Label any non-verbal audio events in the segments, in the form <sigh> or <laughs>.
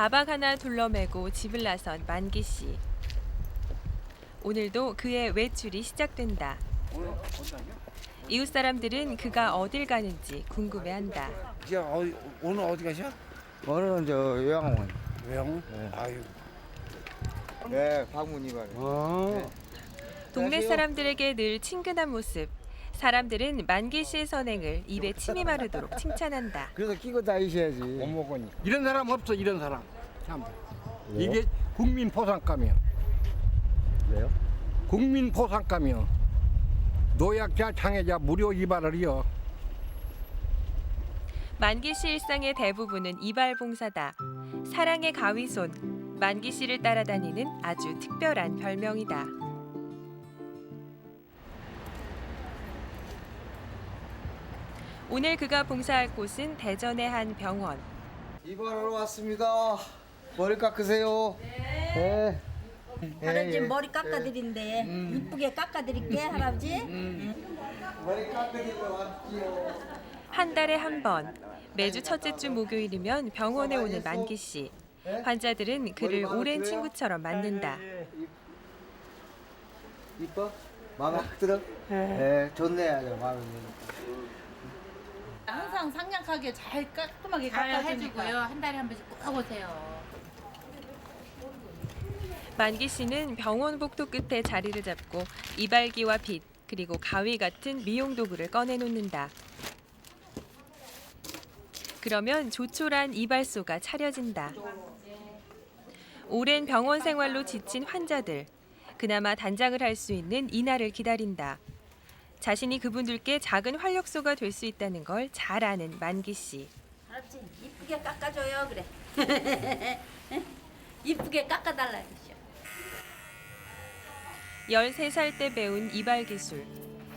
가방 하나 둘러매고 집을 나선 만기 씨. 오늘도 그의 외출이 시작된다. 이웃 사람들은 그가 어딜 가는지 궁금해한다. 이제 어디, 오늘 어디 가셔? 오늘은 저 요양원. 왜요? 네. 아유. 네, 방문이 말. 어. 동네 안녕하세요. 사람들에게 늘 친근한 모습. 사람들은 만기 씨의 선행을 입에 침이 마르도록 칭찬한다. 그래서 끼고 다니셔야지. 못 먹으니 이런 사람 없어 이런 사람 참 왜요? 이게 국민 포상감이야 왜요? 국민 포상감이야 노약자 장애자 무료 이발을 이어 만기 씨 일상의 대부분은 이발 봉사다. 사랑의 가위손. 만기 씨를 따라다니는 아주 특별한 별명이다. 오늘 그가 봉사할 곳은 대전의 한 병원. 이발하러 왔습니다. 머리 깎으세요. 네. 할아버지 예, 예. 머리 깎아드린대. 이쁘게 깎아드릴게 할아버지. 머리 깎으니까 왔지요. 한 달에 한 번. 매주 첫째 주 목요일이면 병원에 오는 만기 씨. 환자들은 그를 오랜 친구처럼 만든다. 이뻐? 마음에 확 들어? 네. 좋네 아주 마음에. 항상 상냥하게 잘 깔끔하게 잘 깎아주니까 해주고요. 한 달에 한 번씩 꼭 오세요. 만기 씨는 병원 복도 끝에 자리를 잡고 이발기와 빗 그리고 가위 같은 미용 도구를 꺼내 놓는다. 그러면 조촐한 이발소가 차려진다. 오랜 병원 생활로 지친 환자들 그나마 단장을 할 수 있는 이날을 기다린다. 자신이 그분들께 작은 활력소가 될 수 있다는 걸 잘 아는 만기 씨. 할아버지 이쁘게 깎아줘요 그래. <laughs> 이쁘게 깎아달라. 13살 때 배운 이발 기술.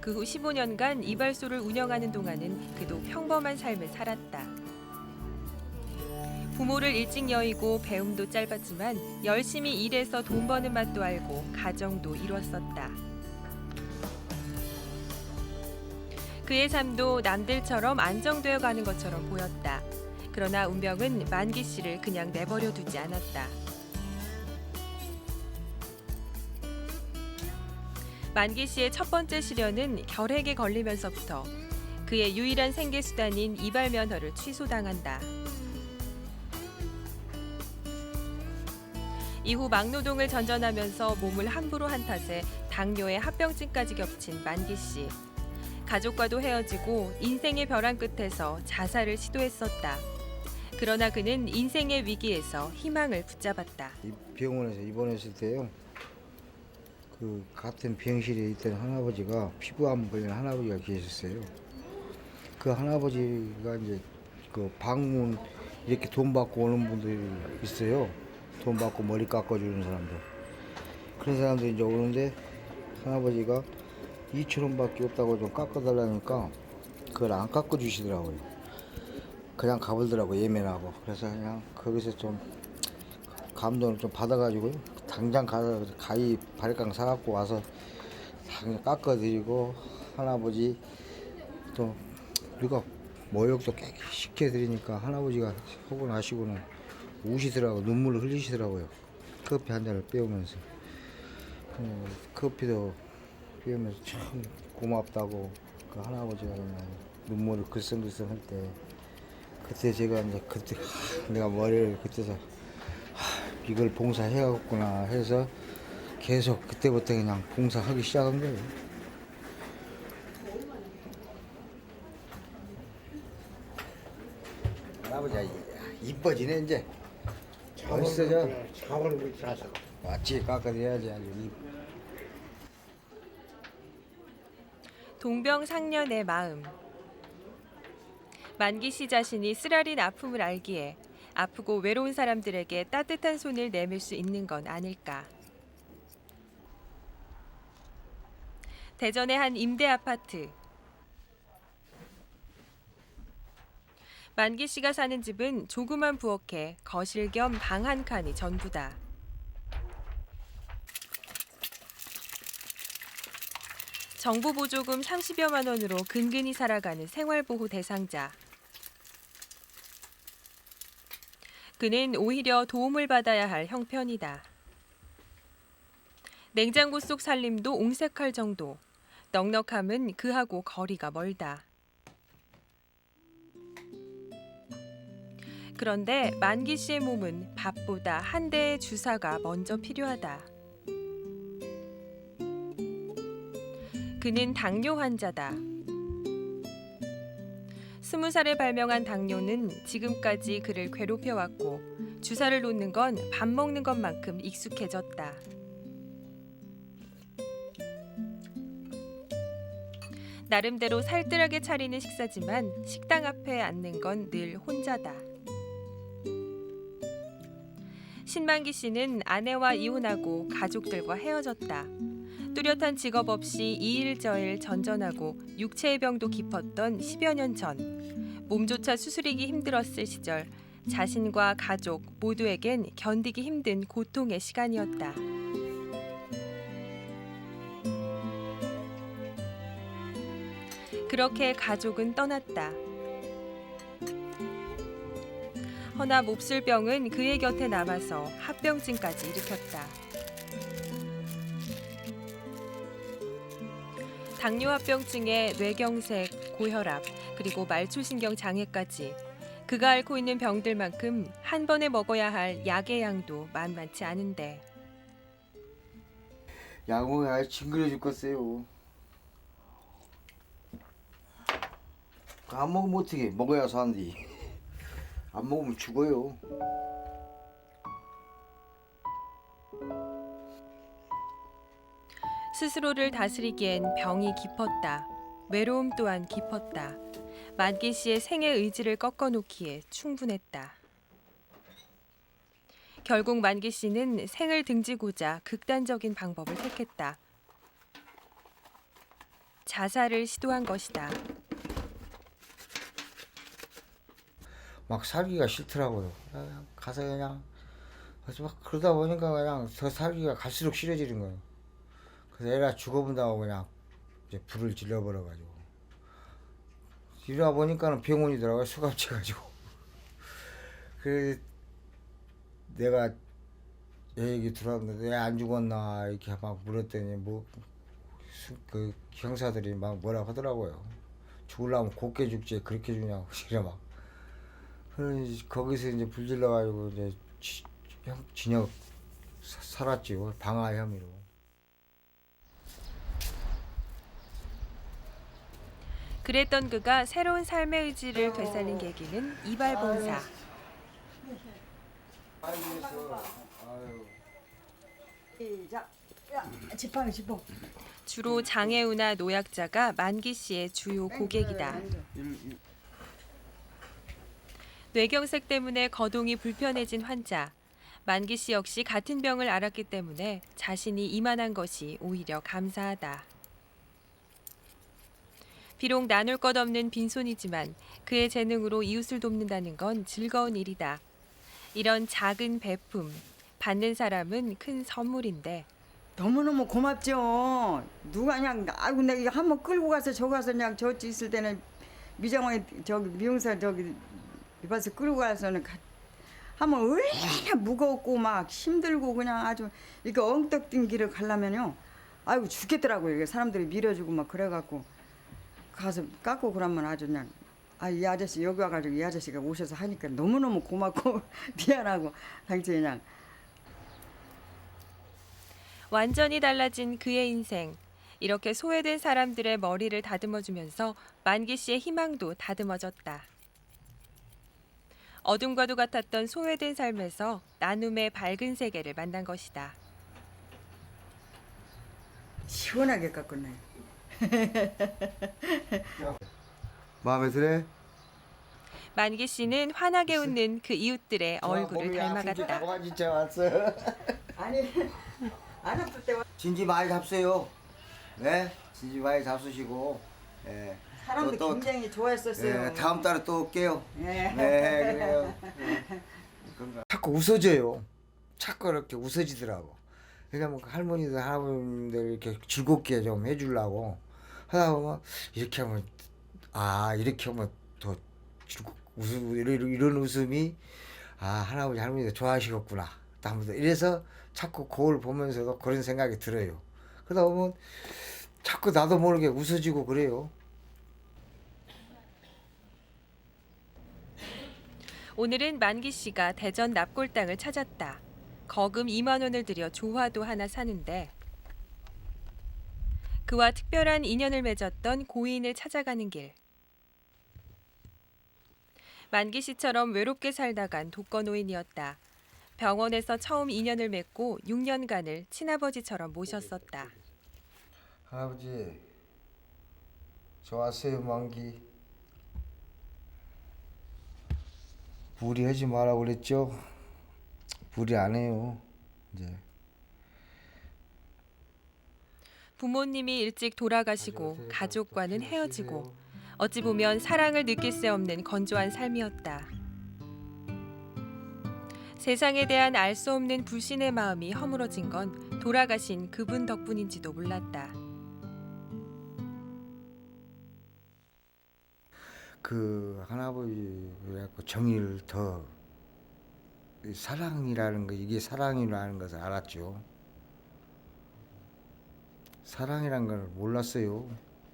그 후 15년간 이발소를 운영하는 동안은 그도 평범한 삶을 살았다. 부모를 일찍 여의고 배움도 짧았지만 열심히 일해서 돈 버는 맛도 알고 가정도 이뤘었다. 그의 삶도 남들처럼 안정되어 가는 것처럼 보였다. 그러나 운명은 만기 씨를 그냥 내버려 두지 않았다. 만기 씨의 첫 번째 시련은 결핵에 걸리면서부터 그의 유일한 생계 수단인 이발 면허를 취소당한다. 이후 막노동을 전전하면서 몸을 함부로 한 탓에 당뇨에 합병증까지 겹친 만기 씨. 가족과도 헤어지고 인생의 벼랑 끝에서 자살을 시도했었다. 그러나 그는 인생의 위기에서 희망을 붙잡았다. 이 병원에서 입원했을 때요. 그 같은 병실에 있던 할아버지가 피부암 걸린 할아버지가 계셨어요. 그 할아버지가 이제 그 방문 이렇게 돈 받고 오는 분들이 있어요. 돈 받고 머리 깎아주는 사람들. 그런 사람들이 이제 오는데 할아버지가 2천 원밖에 없다고 좀 깎아달라니까 그걸 안 깎아주시더라고요. 그냥 가버리더라고 예매하고. 그래서 그냥 거기서 좀 감동을 좀 받아가지고 당장 가서 가위 바리깡 사갖고 와서 당장 깎아드리고 할아버지 또 누가 모욕도 깨끗이 시켜드리니까 할아버지가 혹은 하시고는 우시더라고 눈물을 흘리시더라고요. 커피 한 잔을 빼오면서. 어, 커피도 빼오면서 참 고맙다고 그 할아버지가 눈물을 글썽글썽 할 때 그때 제가 이제 그때 하, 내가 머리를 그때서 이걸 봉사해야겠구나 해서 계속 그때부터 그냥 봉사하기 시작한 거예요. 할아버지가 이뻐지네 이제. 자원을 그렇게 하셔. 맞지 깎아드려야지 아주 이 동병상련의 마음. 만기 씨 자신이 쓰라린 아픔을 알기에 아프고 외로운 사람들에게 따뜻한 손을 내밀 수 있는 건 아닐까. 대전의 한 임대 아파트. 만기 씨가 사는 집은 조그만 부엌에 거실 겸 방 한 칸이 전부다. 정부 보조금 30여만 원으로 근근히 살아가는 생활보호 대상자. 그는 오히려 도움을 받아야 할 형편이다. 냉장고 속 살림도 옹색할 정도. 넉넉함은 그하고 거리가 멀다. 그런데 만기 씨의 몸은 밥보다 한 대의 주사가 먼저 필요하다. 그는 당뇨 환자다. 스무 살에 발명한 당뇨는 지금까지 그를 괴롭혀왔고 주사를 놓는 건 밥 먹는 것만큼 익숙해졌다. 나름대로 살뜰하게 차리는 식사지만 식당 앞에 앉는 건 늘 혼자다. 신만기 씨는 아내와 이혼하고 가족들과 헤어졌다. 뚜렷한 직업 없이 이 일 저일 전전하고 육체의 병도 깊었던 10여 년 전. 몸조차 수술이기 힘들었을 시절 자신과 가족 모두에겐 견디기 힘든 고통의 시간이었다. 그렇게 가족은 떠났다. 허나 몹쓸 병은 그의 곁에 남아서 합병증까지 일으켰다. 당뇨합병증에 뇌경색, 고혈압, 그리고 말초신경 장애까지 그가 앓고 있는 병들만큼 한 번에 먹어야 할 약의 양도 만만치 않은데 아예 징그러 죽겠어요. 안 먹으면 어떻게? 먹어야 사는데. 안 먹으면 죽어요. 스스로를 다스리기엔 병이 깊었다. 외로움 또한 깊었다. 만기 씨의 생의 의지를 꺾어놓기에 충분했다. 결국 만기 씨는 생을 등지고자 극단적인 방법을 택했다. 자살을 시도한 것이다. 막 살기가 싫더라고요. 아, 가서 그냥 막 그러다 보니까 그냥 더 살기가 갈수록 싫어지는 거예요. 그래서 애가 죽어본다고 그냥 이제 불을 질러버려가지고 이러다 보니까는 병원이더라고요. 수갑채가지고. <laughs> 그래 내가 얘 얘기 들었는데 왜 안 죽었나 이렇게 막 물었더니 뭐 그 형사들이 막 뭐라 하더라고요. 죽으려면 곱게 죽지 그렇게 죽냐고 <laughs> 그래 막. 그래서 거기서 이제 불질러 가지고 이제 지, 형 진역 사- 살았지요 방화 혐의로. 그랬던 그가 새로운 삶의 의지를 되살린 계기는 이발봉사. 시작. 야, 지팡이 짚어. 주로 장애우나 노약자가 만기 씨의 주요 고객이다. 뇌경색 때문에 거동이 불편해진 환자. 만기 씨 역시 같은 병을 앓았기 때문에 자신이 이만한 것이 오히려 감사하다. 비록 나눌 것 없는 빈손이지만 그의 재능으로 이웃을 돕는다는 건 즐거운 일이다. 이런 작은 배품, 받는 사람은 큰 선물인데 너무너무 고맙죠. 누가 그냥 아이고 내가 한번 끌고 가서 저 가서 그냥 저쪽 있을 때는 미정원이 저기 미용사 저기 이봐서 끌고 가서는 가, 한번 얼마나 무겁고 막 힘들고 그냥 아주 이거 엉떡 뛴 길을 가려면요. 아이고 죽겠더라고요. 사람들이 밀어주고 막 그래갖고 가서 깎고 그러면 아주 그냥 아 이 아저씨 여기 와가지고 이 아저씨가 오셔서 하니까 너무너무 고맙고 <laughs> 미안하고 당최 그냥 완전히 달라진 그의 인생. 이렇게 소외된 사람들의 머리를 다듬어주면서 만기 씨의 희망도 다듬어졌다. 어둠과도 같았던 소외된 삶에서 나눔의 밝은 세계를 만난 것이다. 시원하게 깎았네. <laughs> 마음에 드네? 만기 씨는 환하게 웃는 그 이웃들의 얼굴을 닮아갔다. 가 진짜 왔어. <laughs> 아니 안 아플 때 진지 많이 잡수요. 네, 진지 많이 잡수시고. 예. 사람도 또, 또, 굉장히 좋아했었어요. 예, 다음 달에 또 올게요. 예. 네, 그래요. 네. 그런가. 자꾸 웃어줘요. 자꾸 이렇게 웃어지더라고. 그러니까 뭐 할머니들, 할아버님들 이렇게 즐겁게 좀 해주려고 하다 보면 이렇게 하면 아 이렇게 하면 더 웃음 이런 이런 웃음이 아 할아버지 할머니가 좋아하시겠구나. 아무도 이래서 자꾸 거울 보면서도 그런 생각이 들어요. 그러다 보면 자꾸 나도 모르게 웃어지고 그래요. 오늘은 만기 씨가 대전 납골당을 찾았다. 거금 2만 원을 들여 조화도 하나 사는데 그와 특별한 인연을 맺었던 고인을 찾아가는 길. 만기 씨처럼 외롭게 살다간 독거 노인이었다. 병원에서 처음 인연을 맺고 6년간을 친아버지처럼 모셨었다. 할아버지 좋았어요 만기. 무리하지 마라 그랬죠. 무리 안 해요. 이제. 부모님이 일찍 돌아가시고 가족과는 헤어지고 어찌 보면 사랑을 느낄 새 없는 건조한 삶이었다. 세상에 대한 알 수 없는 불신의 마음이 허물어진 건 돌아가신 그분 덕분인지도 몰랐다. 그 할아버지 그래갖고 정의를 더이 사랑이라는 거 이게 사랑이라는 것을 알았죠. 사랑이란 걸 몰랐어요.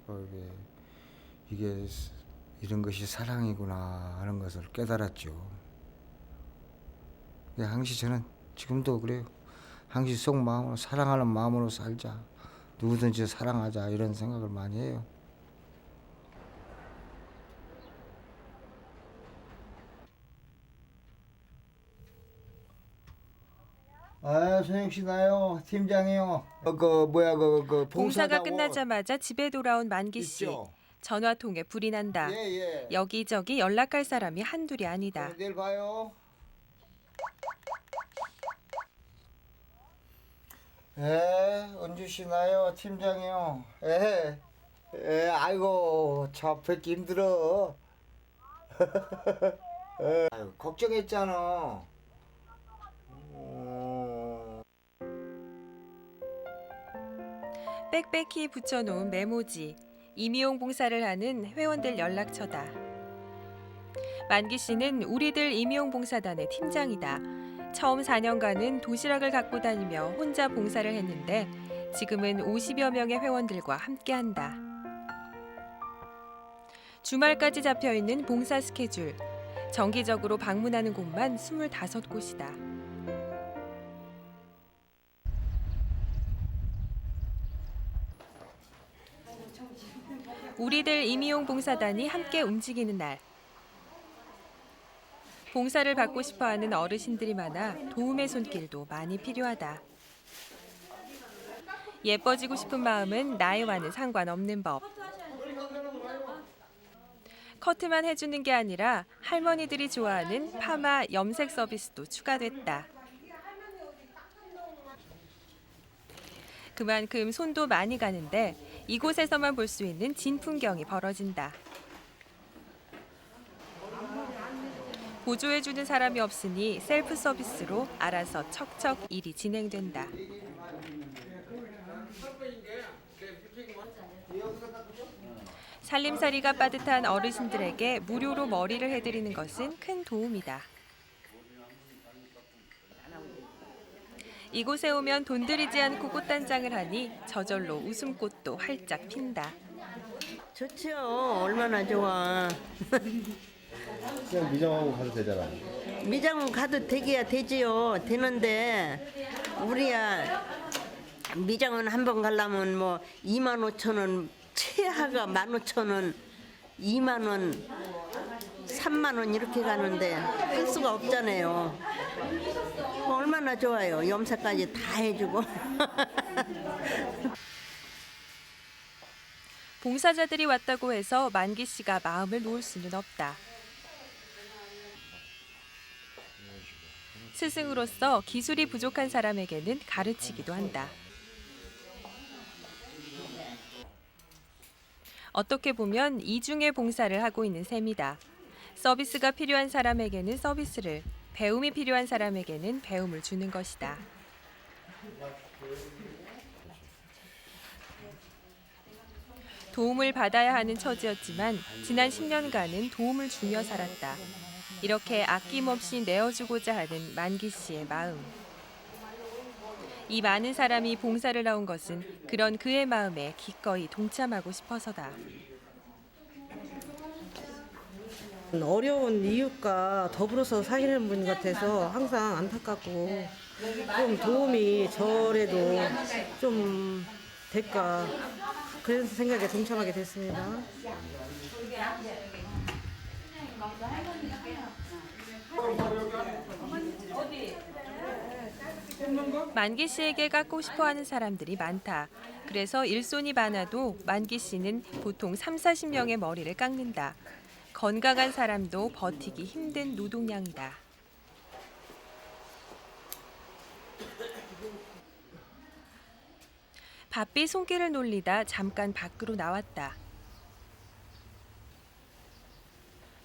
어, 이게 이게 이런 것이 사랑이구나 하는 것을 깨달았죠. 근데 항시 저는 지금도 그래요. 항시 속 마음으로 사랑하는 마음으로 살자. 누구든지 사랑하자 이런 생각을 많이 해요. 아, 소영 씨 나요. 팀장이요. 어, 그 뭐야 그 그 봉사가 봉사자고 끝나자마자 집에 돌아온 만기 씨. 있죠? 전화통에 불이 난다. 예, 예. 여기저기 연락할 사람이 한둘이 아니다. 어, 내일 봐요. 예, 은주 씨 나요. 팀장이요. 예. 예, 아이고, 저 뵙기 힘들어. 예, <laughs> 아유, 걱정했잖아. 빽빽히 붙여놓은 메모지. 임의용 봉사를 하는 회원들 연락처다. 만기 씨는 우리들 임의용 봉사단의 팀장이다. 처음 4년간은 도시락을 갖고 다니며 혼자 봉사를 했는데 지금은 50여 명의 회원들과 함께한다. 주말까지 잡혀 있는 봉사 스케줄. 정기적으로 방문하는 곳만 25곳이다. 우리들 임의용 봉사단이 함께 움직이는 날. 봉사를 받고 싶어하는 어르신들이 많아 도움의 손길도 많이 필요하다. 예뻐지고 싶은 마음은 나이와는 상관없는 법. 커트만 해주는 게 아니라 할머니들이 좋아하는 파마 염색 서비스도 추가됐다. 그만큼 손도 많이 가는데 이곳에서만 볼 수 있는 진풍경이 벌어진다. 보조해주는 사람이 없으니 셀프 서비스로 알아서 척척 일이 진행된다. 살림살이가 빠듯한 어르신들에게 무료로 머리를 해드리는 것은 큰 도움이다. 이곳에 오면 돈 들이지 않고 꽃단장을 하니 저절로 웃음꽃도 활짝 핀다. 좋죠. 얼마나 좋아. <laughs> 그냥 미정하고 가도 되잖아. 미장원 가도 되기야 되지요. 되는데 우리야 미장원 한번 가려면 뭐 2만 5천 원 최하가 1만 5천 원 2만 원 3만 원 이렇게 가는데 할 수가 없잖아요. 얼마나 좋아요. 염사까지 다 해주고. <laughs> 봉사자들이 왔다고 해서 만기 씨가 마음을 놓을 수는 없다. 스승으로서 기술이 부족한 사람에게는 가르치기도 한다. 어떻게 보면 이중의 봉사를 하고 있는 셈이다. 서비스가 필요한 사람에게는 서비스를, 배움이 필요한 사람에게는 배움을 주는 것이다. 도움을 받아야 하는 처지였지만 지난 10년간은 도움을 주며 살았다. 이렇게 아낌없이 내어주고자 하는 만기 씨의 마음. 이 많은 사람이 봉사를 나온 것은 그런 그의 마음에 기꺼이 동참하고 싶어서다. 어려운 이웃과 더불어서 사시는 분 같아서 항상 안타깝고 좀 도움이 저래도 좀 될까 그런 생각에 동참하게 됐습니다. 만기 씨에게 깎고 싶어 하는 사람들이 많다. 그래서 일손이 많아도 만기 씨는 보통 3, 40명의 머리를 깎는다. 건강한 사람도 버티기 힘든 노동량이다. 바삐 손길을 놀리다 잠깐 밖으로 나왔다.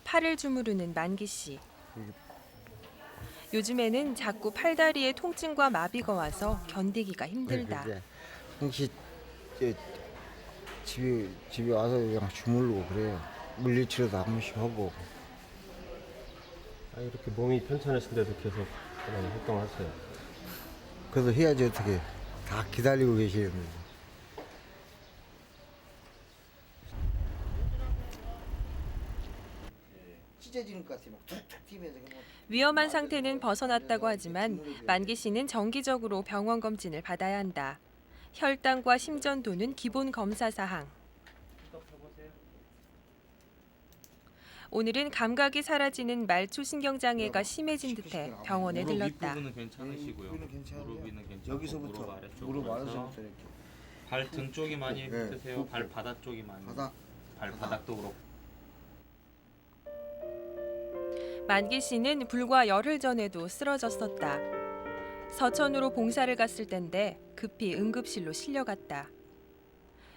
팔을 주무르는 만기 씨. 요즘에는 자꾸 팔다리에 통증과 마비가 와서 견디기가 힘들다. 혹시 저, 집에 집에 와서 그냥 주물르고 그래요. 물리치료도 한 번씩 하고. 아, 이렇게 몸이 편찮으신데도 계속 그냥 활동하세요. 그래서 해야지 어떻게 다 기다리고 계시는데. 찢어지는 것 같아요. 막 툭툭 튀면서 그냥. 위험한 상태는 벗어났다고 하지만 만기 씨는 정기적으로 병원 검진을 받아야 한다. 혈당과 심전도는 기본 검사 사항. 오늘은 감각이 사라지는 말초 신경 장애가 심해진 듯해 병원에 무릎 들렀다. 윗부분은 괜찮으시고요. 여기는 괜찮은데요. 무릎 위는 괜찮고 여기서부터 무릎 아래쪽부터 무릎 아래서부터 이렇게 발 등 쪽이 많이 네, 힘드세요. 푹. 발바닥 쪽이 많이. 바닥 발 바닥도 그렇고. 만기 씨는 불과 열흘 전에도 쓰러졌었다. 서천으로 봉사를 갔을 땐데 급히 응급실로 실려갔다.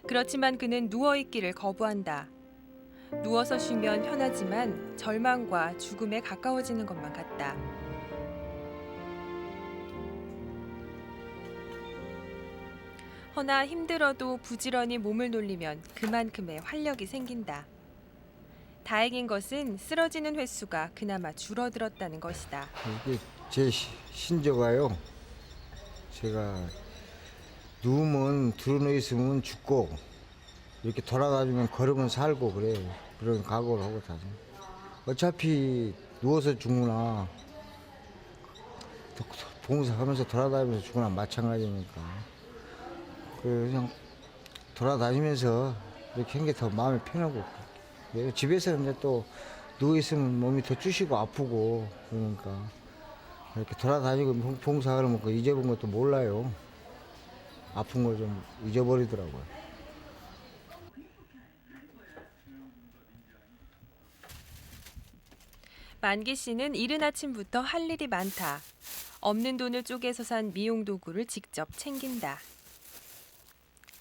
그렇지만 그는 누워 있기를 거부한다. 누워서 쉬면 편하지만 절망과 죽음에 가까워지는 것만 같다. 허나 힘들어도 부지런히 몸을 놀리면 그만큼의 활력이 생긴다. 다행인 것은 쓰러지는 횟수가 그나마 줄어들었다는 것이다. 이게 제 시- 신조가요. 제가 누우면 드러누워 있으면 죽고 이렇게 돌아다니면 걸으면 살고 그래요. 그런 각오를 하고 다녀. 어차피 누워서 죽으나 도- 봉사하면서 돌아다니면서 죽으나 마찬가지니까. 그 그냥 돌아다니면서 이렇게 한 게 더 마음이 편하고 그래요. 집에서는 이제 또 누워 있으면 몸이 더 쑤시고 아프고 그러니까 이렇게 돌아다니고 봉- 봉사하면 그 잊어본 것도 몰라요. 아픈 걸 좀 잊어버리더라고요. 만기 씨는 이른 아침부터 할 일이 많다. 없는 돈을 쪼개서 산 미용 도구를 직접 챙긴다.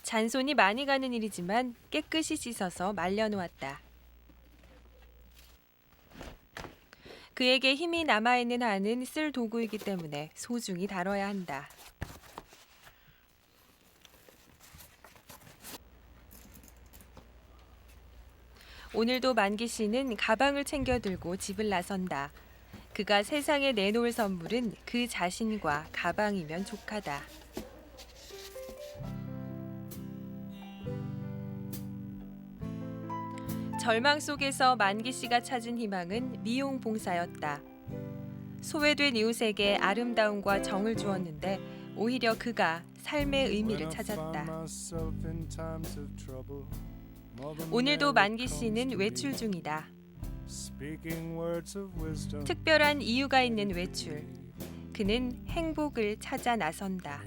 잔손이 많이 가는 일이지만 깨끗이 씻어서 말려놓았다. 그에게 힘이 남아있는 한은 쓸 도구이기 때문에 소중히 다뤄야 한다. 오늘도 만기 씨는 가방을 챙겨 들고 집을 나선다. 그가 세상에 내놓을 선물은 그 자신과 가방이면 족하다. 절망 속에서 만기 씨가 찾은 희망은 미용 봉사였다. 소외된 이웃에게 아름다움과 정을 주었는데 오히려 그가 삶의 의미를 찾았다. 오늘도 만기 씨는 외출 중이다. 특별한 이유가 있는 외출. 그는 행복을 찾아 나선다.